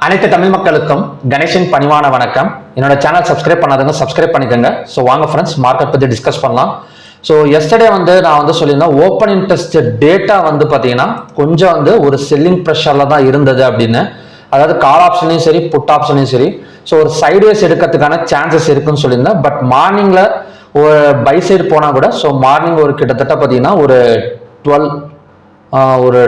அனைத்து தமிழ் மக்களுக்கும் கணேசன் பணிவான வணக்கம். என்னோட சேனல் சப்ஸ்கிரைப் பண்ணாதவங்க சப்ஸ்கிரைப் பண்ணிக்கோங்க. ஸோ வாங்க ஃப்ரெண்ட்ஸ் மார்க்கெட் பற்றி டிஸ்கஸ் பண்ணலாம். ஸோ எஸ்டர்டே வந்து நான் வந்து சொல்லியிருந்தேன் ஓப்பன் இன்ட்ரெஸ்ட் டேட்டா வந்து பார்த்தீங்கன்னா கொஞ்சம் வந்து ஒரு செல்லிங் ப்ரெஷரில் தான் இருந்தது அப்படின்னு. அதாவது கால் ஆப்ஷன்லையும் சரி புட் ஆப்ஷன்லையும் சரி. ஸோ ஒரு சைடுவேஸ் எடுக்கிறதுக்கான சான்சஸ் இருக்குன்னு சொல்லியிருந்தேன். பட் மார்னிங்கில் ஒரு பை சைடு போனால் கூட ஸோ மார்னிங் ஒரு கிட்டத்தட்ட பார்த்தீங்கன்னா ஒரு டுவெல் ஒரு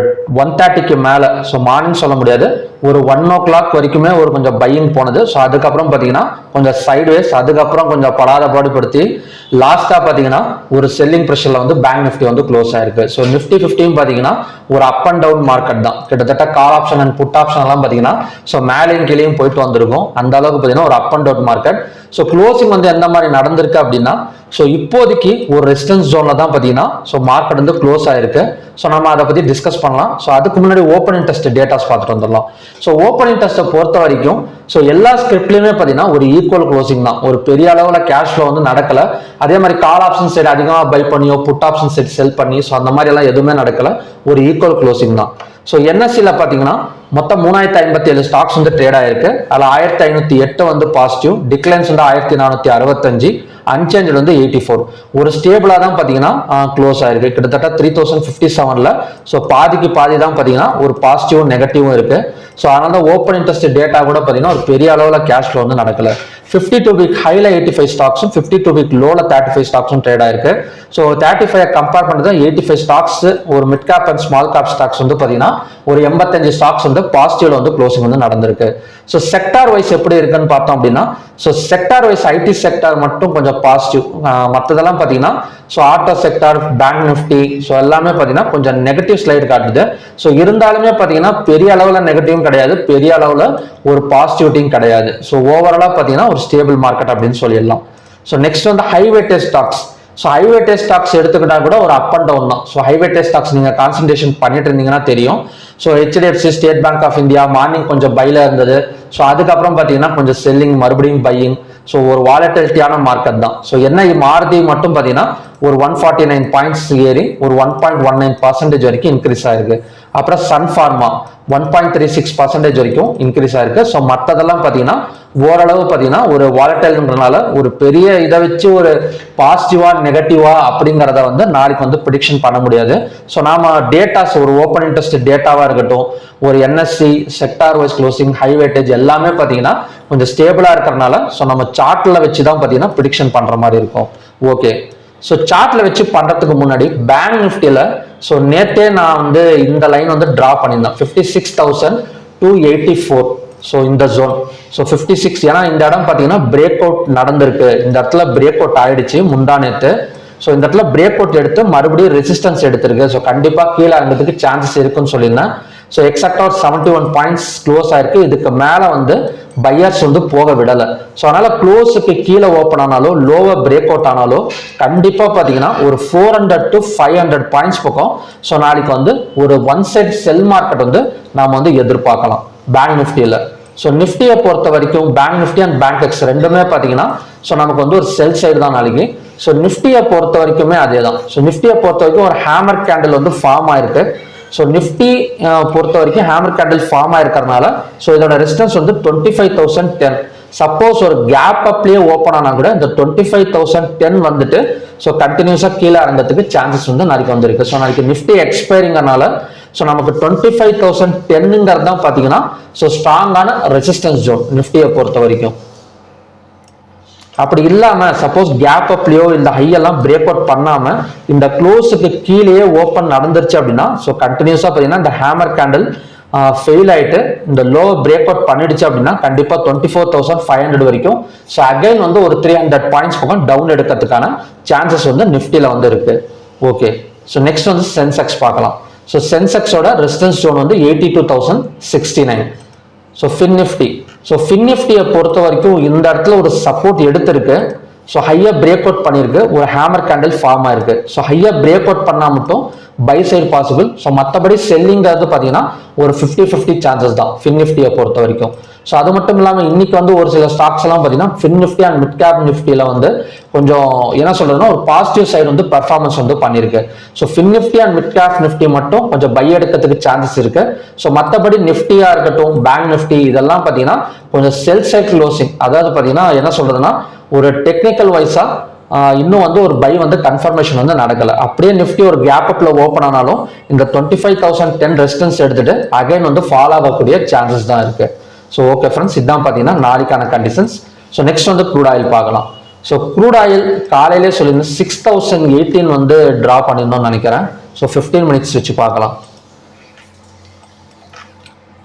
ஒன் தேர்ட்டிக்கு மேலே. ஸோ மார்னிங் சொல்ல முடியாது. ஒரு ஒன் ஓ கிளாக் வரைக்குமே ஒரு கொஞ்சம் பையிங் போனது. ஸோ அதுக்கப்புறம் பார்த்தீங்கன்னா கொஞ்சம் சைட்வேஸ் அதுக்கப்புறம் கொஞ்சம் படாத பாடுபடுத்தி லாஸ்ட்டாக பார்த்தீங்கன்னா ஒரு செல்லிங் ப்ரெஷரில் வந்து பேங்க் நிஃப்டி வந்து க்ளோஸ் ஆயிருக்கு. ஸோ நிஃப்டி ஃபிஃப்டியும் பார்த்தீங்கன்னா ஒரு அப் அண்ட் டவுன் மார்க்கெட் தான். கிட்டத்தட்ட call option and put option எல்லாம் பார்த்தீங்கன்னா ஸோ மேலேயும் கீழேயும் போயிட்டு வந்திருக்கும். அந்த அளவுக்கு பார்த்தீங்கன்னா ஒரு up and down market so closing வந்து எந்த மாதிரி நடந்திருக்கு அப்படின்னா ஸோ இப்போதைக்கு ஒரு ரெசிஸ்டன்ஸ் ஜோனில் தான் பார்த்தீங்கன்னா ஸோ மார்க்கெட் வந்து க்ளோஸ் ஆயிருக்கு. ஸோ நம்ம அதை பற்றி டிஸ்கஸ் பண்ணலாம். ஸோ அதுக்கு முன்னாடி ஓப்பன் இன்ட்ரெஸ்ட் டேட்டாஸ் பார்த்துட்டு வந்துடலாம். ஸோ ஓப்பன் இன்ட்ரெஸ்ட்டை பொறுத்த வரைக்கும் ஸோ எல்லா ஸ்கிரிப்ட்லையுமே பார்த்தீங்கன்னா ஒரு ஈக்குவல் க்ளோசிங் தான். ஒரு பெரிய அளவில் கேஷ் ஃப்ளோ வந்து நடக்கல. அதே மாதிரி கால் ஆப்ஷன் சைடு அதிகமாக பை பண்ணியோ புட் ஆப்ஷன் சைடு செல் பண்ணி ஸோ அந்த மாதிரி எல்லாம் எதுவுமே நடக்கல. ஒரு ஈக்குவல் க்ளோசிங் தான். ஸோ என்எஸ்சியில் பார்த்தீங்கன்னா மொத்தம் மூணாயிரத்தி ஐம்பத்தி ஏழு ஸ்டாக்ஸ் வந்து ட்ரேட் ஆயிருக்கு. அதில் ஆயிரத்தி ஐநூற்றி எட்டு வந்து பாசிட்டிவ் டிக்ளைன்ஸ் வந்து ஆயிரத்தி நானூற்றி அறுபத்தஞ்சு. அன்சேஞ்சட் வந்து எயிட்டி ஃபோர் ஒரு ஸ்டேபிளாக தான் பார்த்தீங்கன்னா க்ளோஸ் ஆயிருக்கு. கிட்டத்தட்ட த்ரீ தௌசண்ட் ஃபிஃப்டி செவனில் ஸோ பாதிக்கு பாதி தான் பார்த்தீங்கன்னா ஒரு பாசிட்டிவும் நெகட்டிவும் இருக்குது ஸோ அதனால தான் ஓப்பன் இன்ட்ரெஸ்ட் டேட்டா கூட பார்த்தீங்கன்னா ஒரு பெரிய அளவில் கேஷ் ஃப்ளோ வந்து நடக்கல. ஃபிஃப்டி டூ வீக் ஹைல எயிட்டி ஃபைவ் ஸ்டாக்ஸும் ஃபிஃப்டி டூ வீக் லோல தேர்ட்டி ஃபைவ் ஸ்டாக்ஸும் ட்ரேட் ஆயிருக்கு. ஸோ தேர்ட்டி ஃபைவ் கம்பேர் பண்ணுறது எயிட்டி ஃபைவ் ஸ்டாக்ஸ் ஒரு mid cap and small cap stocks வந்து பார்த்தீங்கன்னா ஒரு எண்பத்தஞ்சு ஸ்டாக்ஸ் வந்து பாசிட்டிவ்ல வந்து க்ளோசிங் வந்து நடந்திருக்கு. ஸோ செக்டார் வைஸ் எப்படி இருக்குன்னு பார்த்தோம் அப்படின்னா so sector wise IT sector மட்டும் கொஞ்சம் பாசிட்டிவ் மற்றதெல்லாம் பார்த்தீங்கன்னா so auto sector bank nifty so எல்லாமே பார்த்தீங்கன்னா கொஞ்சம் நெகட்டிவ் ஸ்லைடு காட்டுது. ஸோ இருந்தாலுமே பார்த்தீங்கன்னா பெரிய அளவில் நெகட்டிவும் கிடையாது. பெரிய அளவில் ஒரு பாசிட்டிவிட்டியும் கிடையாது. ஸோ ஓவராலாக பார்த்தீங்கன்னா ஒரு ஸ்டேபிள் மார்க்கெட் அப்படின்னு சொல்லிடலாம். ஸோ நெக்ஸ்ட் வந்து high weightage stocks so high weightage stocks எடுத்துக்கிட்டா கூட ஒரு அப் அண்ட் டவுன் தான். ஸோ ஹைவேட்டேஜ் ஸ்டாக்ஸ் நீங்கள் கான்சன்ட்ரேஷன் பண்ணிட்டு இருந்தீங்கன்னா தெரியும். So HDFC State Bank of India morning கொஞ்சம் பையில் இருந்தது. ஸோ அதுக்கப்புறம் பார்த்தீங்கன்னா கொஞ்சம் செல்லிங் மறுபடியும் பையிங் ஸோ ஒரு வாலட்டிலிட்டியான மார்க்கெட் தான். ஸோ என்ன மாருதி மட்டும் பார்த்தீங்கன்னா ஒரு ஒன் ஃபார்ட்டி நைன் பாயிண்ட்ஸ் ஏறி ஒரு one point one nine percentage வரைக்கும் இன்க்ரீஸ் ஆயிருக்கு. அப்புறம் Sun pharma one point three six percentage வரைக்கும் இன்க்ரீஸ் ஆயிருக்கு. ஸோ மற்றதெல்லாம் பார்த்தீங்கன்னா ஓரளவு பார்த்தீங்கன்னா ஒரு வாலட்டைல்ன்றனால ஒரு பெரிய இதை வச்சு ஒரு பாசிட்டிவா நெகட்டிவா அப்படிங்கிறத வந்து நாளைக்கு வந்து ப்ரிடிக்ஷன் பண்ண முடியாது. ஸோ நாம டேட்டாஸ் ஒரு ஓப்பன் இன்ட்ரெஸ்ட் டேட்டாவாக இருக்கட்டும் ஒரு NSC sector wise closing high weightage எல்லாமே பார்த்தீங்கன்னா கொஞ்சம் ஸ்டேபிளாக இருக்கிறனால ஸோ நம்ம சார்ட்டில் வச்சு தான் பார்த்தீங்கன்னா ப்ரிடிக்ஷன் பண்ணுற மாதிரி இருக்கும். ஓகே ஸோ சார்ட்ல வச்சு பண்றதுக்கு முன்னாடி பேங்க் நிஃப்டியில் ஸோ நேத்தே நான் வந்து இந்த லைன் வந்து டிரா பண்ணியிருந்தேன். Fifty six thousand two eighty four so இந்த ஜோன் ஸோ ஃபிஃப்டி சிக்ஸ் ஏன்னா இந்த இடம் பார்த்தீங்கன்னா பிரேக் அவுட் நடந்திருக்கு. இந்த இடத்துல பிரேக் அவுட் ஆயிடுச்சு முந்தா நேற்று ஸோ இந்த இடத்துல பிரேக் அவுட் எடுத்து மறுபடியும் ரெசிஸ்டன்ஸ் எடுத்திருக்கு. ஸோ கண்டிப்பாக கீழே இருந்ததுக்கு சான்சஸ் இருக்குன்னு சொல்லியிருந்தேன். ஸோ எக்ஸாக்டாக ஒரு செவன்ட்டி ஒன் பாயிண்ட்ஸ் க்ளோஸ் ஆயிருக்கு. இதுக்கு மேலே வந்து பையர்ஸ் வந்து போக விடலை. ஸோ அதனால க்ளோஸுக்கு கீழே ஓப்பன் ஆனாலோ லோவர் பிரேக் அவுட் ஆனாலோ கண்டிப்பாக பார்த்தீங்கன்னா ஒரு four hundred to five hundred points பக்கம். ஸோ நாளைக்கு வந்து ஒரு ஒன் சைட் செல் மார்க்கெட் வந்து நாம் வந்து எதிர்பார்க்கலாம். பேங்க் நிஃப்டியில் ஸோ நிஃப்டியை பொறுத்த வரைக்கும் bank Nifty and bank X ரெண்டுமே பார்த்தீங்கன்னா ஸோ நமக்கு வந்து ஒரு செல் சைடு தான் நாளைக்கு. ஸோ நிஃப்டியை பொறுத்த வரைக்குமே அதே தான் ஸோ நிஃப்டியை பொறுத்த வரைக்கும் ஒரு ஹேமர் கேண்டில் வந்து ஃபார்ம் ஆயிருக்கு. ஸோ நிஃப்டி பொறுத்த வரைக்கும் ஹேமர் கேண்டில் ஃபார்ம் ஆயிருக்கிறதுனால ஸோ இதோட ரெசிஸ்டன்ஸ் வந்து twenty five thousand ten suppose ஒரு கேப் அப்லேயே ஓப்பன் ஆனால் கூட இந்த டுவெண்ட்டி ஃபைவ் தௌசண்ட் டென் வந்துட்டு ஸோ கண்டினியூஸாக கீழே இறங்கிறதுக்கு சான்சஸ் வந்து நாளைக்கு வந்திருக்கு. ஸோ நாளைக்கு நிஃப்டி எக்ஸ்பைரிங்கனால ஸோ நமக்கு டுவெண்ட்டி ஃபைவ் தௌசண்ட் டென்னுங்கிறது தான் பார்த்தீங்கன்னா ஸோ ஸ்ட்ராங்கான ரெசிஸ்டன்ஸ் ஜோன் நிஃப்டியை பொறுத்த வரைக்கும். அப்படி இல்லாம சப்போஸ் கேப் அப்லயோ இந்த ஹையெல்லாம் பிரேக் அவுட் பண்ணாம இந்த க்ளோஸுக்கு கீழேயே ஓப்பன் நடந்துருச்சு அப்படின்னா ஸோ கண்டினியூஸா பார்த்தீங்கன்னா இந்த ஹேமர் கேண்டில் ஃபெயில் ஆயிட்டு இந்த லோ பிரேக் அவுட் பண்ணிடுச்சு அப்படின்னா கண்டிப்பா twenty four thousand five hundred வரைக்கும். ஸோ அகைன் வந்து ஒரு த்ரீ ஹண்ட்ரட் பாயிண்ட்ஸ் பக்கம் டவுன் எடுக்கிறதுக்கான சான்சஸ் வந்து நிஃப்டியில் வந்து இருக்கு. ஓகே ஸோ நெக்ஸ்ட் வந்து சென்செக்ஸ் பார்க்கலாம். ஸோ சென்செக்ஸோட ரெசிஸ்டன்ஸ் ஜோன் வந்து eighty two thousand sixty nine so FinNifty so fin நிஃப்டியை பொறுத்த வரைக்கும் இந்த இடத்துல ஒரு சப்போர்ட் எடுத்திருக்கு. ஸோ ஹையாக பிரேக் அவுட் பண்ணியிருக்கு. ஒரு ஹேமர் கேண்டில் ஃபார்ம் ஆயிருக்கு ஸோ ஹையாக பிரேக் அவுட் பண்ணால் மட்டும் பை சைடு பாசிபிள் ஸோ மற்றபடி செல்லிங்கிறது பார்த்தீங்கன்னா ஒரு ஃபிஃப்டி ஃபிஃப்டி சான்சஸ் தான். ஃபின் நிஃப்டியை பொறுத்த வரைக்கும். ஸோ அது மட்டும் இல்லாமல் இன்னைக்கு வந்து ஒரு சில ஸ்டாக்ஸ் எல்லாம் பார்த்தீங்கன்னா fin Nifty and mid cap நிஃப்டியில் வந்து கொஞ்சம் என்ன சொல்றதுன்னா ஒரு பாசிட்டிவ் சைடு வந்து பெர்ஃபார்மன்ஸ் வந்து பண்ணியிருக்கு. So FinNifty and mid cap Nifty மட்டும் கொஞ்சம் பை எடுக்கிறதுக்கு சான்சஸ் இருக்கு. ஸோ மற்றபடி நிஃப்டியா இருக்கட்டும் பேங்க் நிஃப்டி இதெல்லாம் பார்த்தீங்கன்னா கொஞ்சம் செல் சைட் க்ளோசிங் அதாவது பார்த்தீங்கன்னா என்ன சொல்றதுன்னா ஒரு டெக்னிக்கல் வைஸா இன்னும் வந்து ஒரு பை வந்து கன்ஃபர்மேஷன் வந்து நடக்கலை. அப்படியே நிஃப்டி ஒரு கேப் அப்ல ஓப்பன் ஆனாலும் இந்த twenty five thousand ten resistance எடுத்துட்டு அகைன் வந்து ஃபாலோ ஆகக்கூடிய சான்சஸ் தான் இருக்கு. ஸோ ஓகே ஃப்ரெண்ட்ஸ் இதான் பார்த்தீங்கன்னா நாளைக்கான கண்டிஷன்ஸ் ஸோ நெக்ஸ்ட் வந்து க்ரூட் ஆயில் பார்க்கலாம். ஸோ க்ரூட் ஆயில் காலையிலே சொல்லியிருந்தேன் சிக்ஸ் தௌசண்ட் எயிட்டீன் வந்து ட்ரா பண்ணியிருந்தோம்னு நினைக்கிறேன். ஸோ ஃபிஃப்டீன் மினிட்ஸ் வச்சு பார்க்கலாம்.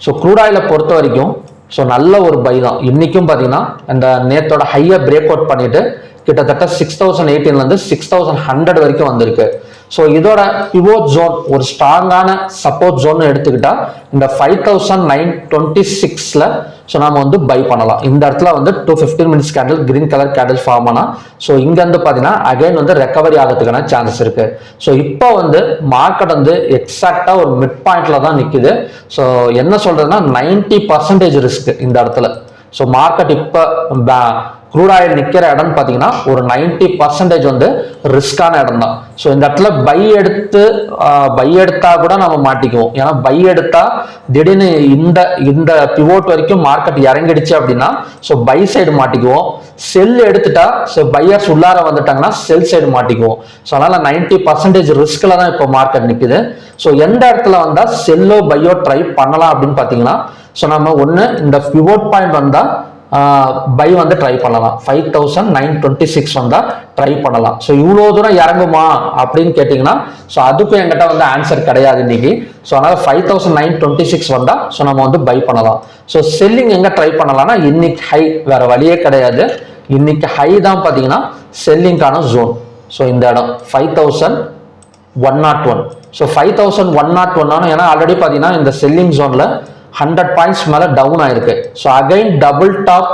ஸோ க்ரூட் ஆயிலை பொறுத்த வரைக்கும் ஸோ நல்ல ஒரு பை தான். இன்னைக்கும் பார்த்தீங்கன்னா அந்த நேத்தோட ஹையை பிரேக் அவுட் பண்ணிட்டு கிட்டத்தட்ட சிக்ஸ் தௌசண்ட் எயிட்டீன்லேருந்து சிக்ஸ் தௌசண்ட் ஹண்ட்ரட் வரைக்கும் வந்திருக்கு. ஸோ இதோட பிவோட் ஜோன் ஒரு ஸ்ட்ராங்கான சப்போர்ட் ஜோன் எடுத்துக்கிட்டா இந்த ஃபைவ் தௌசண்ட் நைன் டுவெண்ட்டி சிக்ஸில் ஸோ நம்ம வந்து பை பண்ணலாம். இந்த இடத்துல வந்து two fifteen minutes candle green colour candle form ஆனால் ஸோ இங்கேருந்து பார்த்தீங்கன்னா அகைன் வந்து ரெக்கவரி ஆகிறதுக்கான சான்சஸ் இருக்கு. ஸோ இப்போ வந்து மார்க்கெட் வந்து எக்ஸாக்டாக ஒரு மிட் பாயிண்ட்ல தான் நிற்குது ஸோ என்ன சொல்றதுன்னா நைன்டி பர்சன்டேஜ் ரிஸ்க் இந்த இடத்துல. ஸோ மார்க்கெட் இப்போ க்ரூட் ஆயில் நிற்கிற இடம்னு பார்த்தீங்கன்னா ஒரு நைன்டி பர்சன்டேஜ் வந்து ரிஸ்கான இடம் தான் ஸோ இந்த இடத்துல பை எடுத்து பை எடுத்தா கூட நம்ம மாட்டிக்குவோம். ஏன்னா பை எடுத்தா திடீர்னு இந்த இந்த பிவோட் வரைக்கும் மார்க்கெட் இறங்கிடுச்சு அப்படின்னா ஸோ பை சைடு மாட்டிக்குவோம். செல் எடுத்துட்டா ஸோ பையர்ஸ் உள்ளார வந்துட்டாங்கன்னா செல் சைடு மாட்டிக்குவோம். ஸோ அதனால நைன்டி பர்சன்டேஜ் ரிஸ்க்ல தான் இப்போ மார்க்கெட் நிற்குது ஸோ எந்த இடத்துல வந்தால் செல்லோ பையோ ட்ரை பண்ணலாம் அப்படின்னு பார்த்தீங்கன்னா ஸோ நம்ம ஒன்று இந்த பிவோட் பாயிண்ட் வந்தால் பை வந்து ட்ரை பண்ணலாம். Five thousand nine twenty six வந்தால் ட்ரை பண்ணலாம். ஸோ இவ்வளோ தூரம் இறங்குமா அப்படின்னு கேட்டிங்கன்னா ஸோ அதுக்கும் என்கிட்ட வந்து ஆன்சர் கிடையாது இன்னைக்கு. ஸோ அதனால் five thousand nine twenty six வந்தால் ஸோ நம்ம வந்து பை பண்ணலாம். ஸோ செல்லிங் எங்கே ட்ரை பண்ணலாம்னா இன்னைக்கு ஹை வேற வழியே கிடையாது. இன்னைக்கு ஹை தான் பார்த்தீங்கன்னா செல்லிங்கான ஜோன் ஸோ இந்த இடம் five thousand one nought one so five thousand one nought one ஏன்னா ஆல்ரெடி பார்த்தீங்கன்னா இந்த செல்லிங் ஜோனில் ஹண்ட்ரட் பாயிண்ட்ஸ் மேலே டவுன் ஆயிருக்கு. So again double top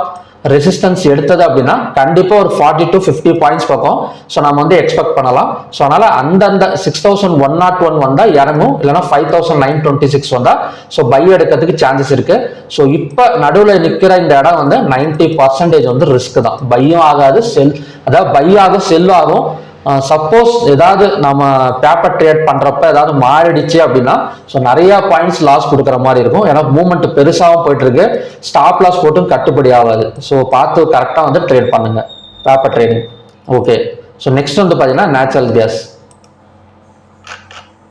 resistance எடுத்தது அப்படின்னா கண்டிப்பாக ஒரு ஃபார்ட்டி டு ஃபிஃப்டி பாயிண்ட்ஸ் பக்கம். ஸோ நம்ம வந்து எக்ஸ்பெக்ட் பண்ணலாம். ஸோ அதனால் அந்தந்த six thousand one nought one வந்தால் இறங்கும். இல்லைனா five thousand nine twenty six வந்தால் ஸோ பை எடுக்கிறதுக்கு சான்சஸ் இருக்குது ஸோ இப்போ நடுவில் நிற்கிற இந்த இடம் வந்து நைன்டி பர்சன்டேஜ் வந்து ரிஸ்க் தான். பையும் ஆகாது செல் அதாவது பை ஆகும் செல் ஆகும். சப்போஸ் ஏதாவது நம்ம பேப்பர் ட்ரேட் பண்ணுறப்ப ஏதாவது மாறிடுச்சு அப்படின்னா ஸோ நிறைய பாயிண்ட்ஸ் லாஸ் கொடுக்குற மாதிரி இருக்கும். ஏன்னா மூவ்மெண்ட் பெருசாகவும் போயிட்டுருக்கு. ஸ்டாப் லாஸ் போட்டும் கட்டுப்படி ஆகாது. ஸோ பார்த்து கரெக்டாக வந்து ட்ரேட் பண்ணுங்கள் paper trading okay so next வந்து பார்த்தீங்கன்னா natural gas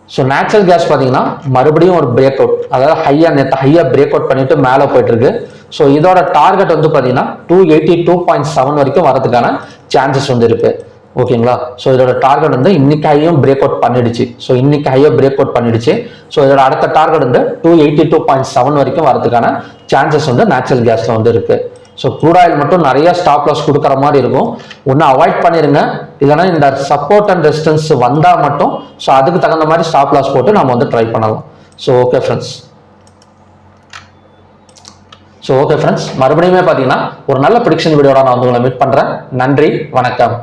so natural gas பார்த்தீங்கன்னா மறுபடியும் ஒரு பிரேக் அவுட் அதாவது ஹையாக நேற்று ஹையாக பிரேக் அவுட் பண்ணிட்டு மேலே போயிட்டு இருக்கு ஸோ இதோட டார்கெட் வந்து பார்த்தீங்கன்னா two eighty two point seven வரைக்கும் வரதுக்கான சான்சஸ் வந்து இருக்குது ஓகேங்களா? ஸோ இதோட டார்கெட் வந்து இன்னைக்கு ஹையும் பிரேக் அவுட் பண்ணிடுச்சு. ஸோ இன்னைக்கு ஹையோ பிரேக் அவுட் பண்ணிடுச்சு. ஸோ இதோட அடுத்த டார்கெட் வந்து two eighty two point seven வரைக்கும் வரதுக்கான சான்சஸ் வந்து நேச்சுரல் கேஸ்ல வந்து இருக்கு. ஸோ க்ரூட் ஆயில் மட்டும் நிறைய ஸ்டாப் லாஸ் கொடுக்குற மாதிரி இருக்கும். ஒன்று அவாய்ட் பண்ணிருங்க. இல்லைன்னா இந்த சப்போர்ட் அண்ட் ரெசிஸ்டன்ஸ் வந்தால் மட்டும் ஸோ அதுக்கு தகுந்த மாதிரி ஸ்டாப் லாஸ் போட்டு நம்ம வந்து ட்ரை பண்ணலாம். So okay friends so okay friends மறுபடியுமே பார்த்தீங்கன்னா ஒரு நல்ல ப்ரிடிக்ஷன் வீடியோட நான் வந்து உங்களை மீட் பண்ணுறேன் நன்றி வணக்கம்.